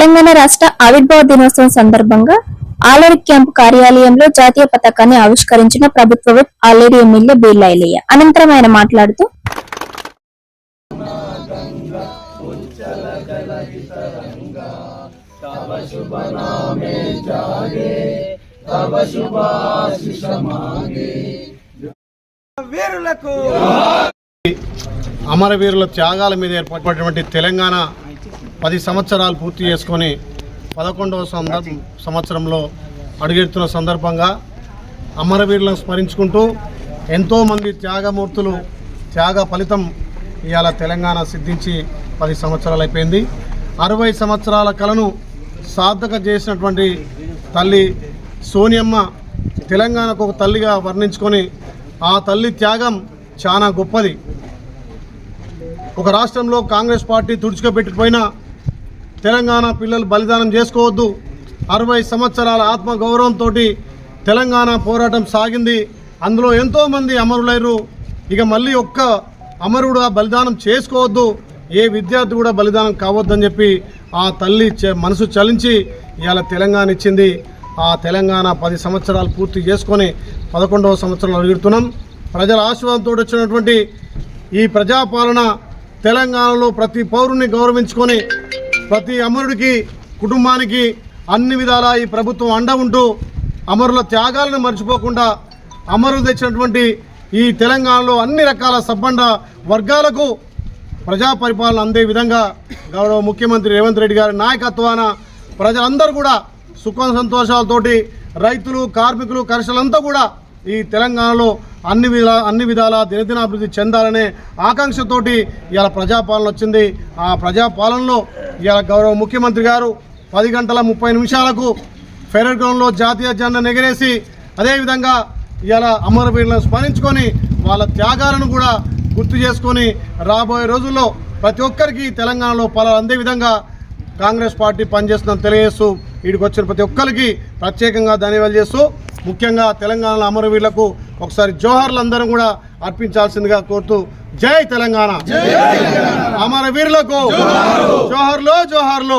తెలంగాణ రాష్ట్ర ఆవిర్భావ దినోత్సవం సందర్భంగా ఆలేరు క్యాంపు కార్యాలయంలో జాతీయ పతాకాన్ని ఆవిష్కరించిన ప్రభుత్వ విప్ ఆలేరు ఎమ్మెల్యే బీర్లాయిలయ్య అనంతరం ఆయన మాట్లాడుతూ అమరవీరుల త్యాగాల మీద ఏర్పడినటువంటి తెలంగాణ పది సంవత్సరాలు పూర్తి చేసుకొని పదకొండవ సందర్భ సంవత్సరంలో అడుగెడుతున్న సందర్భంగా అమరవీరులను స్మరించుకుంటూ ఎంతోమంది త్యాగమూర్తులు త్యాగ ఫలితం ఇవాళ తెలంగాణ సిద్ధించి పది సంవత్సరాలు అయిపోయింది. అరవై సంవత్సరాల కలను సార్థక చేసినటువంటి తల్లి సోనియమ్మ తెలంగాణకు ఒక తల్లిగా వర్ణించుకొని ఆ తల్లి త్యాగం చాలా గొప్పది. ఒక రాష్ట్రంలో కాంగ్రెస్ పార్టీ తుడుచుకోబెట్టుకుపోయినా తెలంగాణ పిల్లలు బలిదానం చేసుకోవద్దు. అరవై సంవత్సరాల ఆత్మగౌరవంతో తెలంగాణ పోరాటం సాగింది. అందులో ఎంతోమంది అమరులైరు ఇక మళ్ళీ ఒక్క అమరుడు బలిదానం చేసుకోవద్దు. ఏ విద్యార్థి కూడా బలిదానం కావద్దని చెప్పి ఆ తల్లి చ- మనసు చలించి ఇవాళ తెలంగాణ ఇచ్చింది. ఆ తెలంగాణ పది సంవత్సరాలు పూర్తి చేసుకొని పదకొండవ సంవత్సరం అడుగుతున్నాం. ప్రజల ఆశీర్వాదంతో వచ్చినటువంటి ఈ ప్రజాపాలన తెలంగాణలో ప్రతి పౌరుని గౌరవించుకొని ప్రతి అమరుడికి కుటుంబానికి అన్ని విధాల ఈ ప్రభుత్వం అండ ఉంటూ అమరుల త్యాగాలను మర్చిపోకుండా అమరులు తెచ్చినటువంటి ఈ తెలంగాణలో అన్ని రకాల సబ్బండ వర్గాలకు ప్రజా పరిపాలన అందే విధంగా గౌరవ ముఖ్యమంత్రి రేవంత్ రెడ్డి గారి నాయకత్వాన ప్రజలందరూ కూడా సుఖ సంతోషాలతోటి రైతులు కార్మికులు కర్షకులంతా కూడా ఈ తెలంగాణలో అన్ని విధా అన్ని విధాల దినదినాభివృద్ధి చెందాలనే ఆకాంక్షతోటి ఇవాళ ప్రజాపాలన వచ్చింది. ఆ ప్రజాపాలనలో ఇవాళ గౌరవ ముఖ్యమంత్రి గారు పది గంటల ముప్పై నిమిషాలకు ఫెరర్ గ్రౌండ్లో జాతీయ జెండా ఎగరేసి అదేవిధంగా ఇవాళ అమరవీరులను స్మరించుకొని వాళ్ళ త్యాగాలను కూడా గుర్తు చేసుకొని రాబోయే రోజుల్లో ప్రతి ఒక్కరికి తెలంగాణలో పలు అందే విధంగా కాంగ్రెస్ పార్టీ పనిచేస్తుందని తెలియజేస్తూ వీడికి వచ్చిన ప్రతి ఒక్కరికి ప్రత్యేకంగా ధన్యవాదాలు చేస్తూ ముఖ్యంగా తెలంగాణ అమరవీరులకు ఒకసారి జోహార్లు అందరం కూడా అర్పించాల్సిందిగా కోరుతూ జై తెలంగాణ. అమరవీరులకు జోహార్లు. జోహార్లు.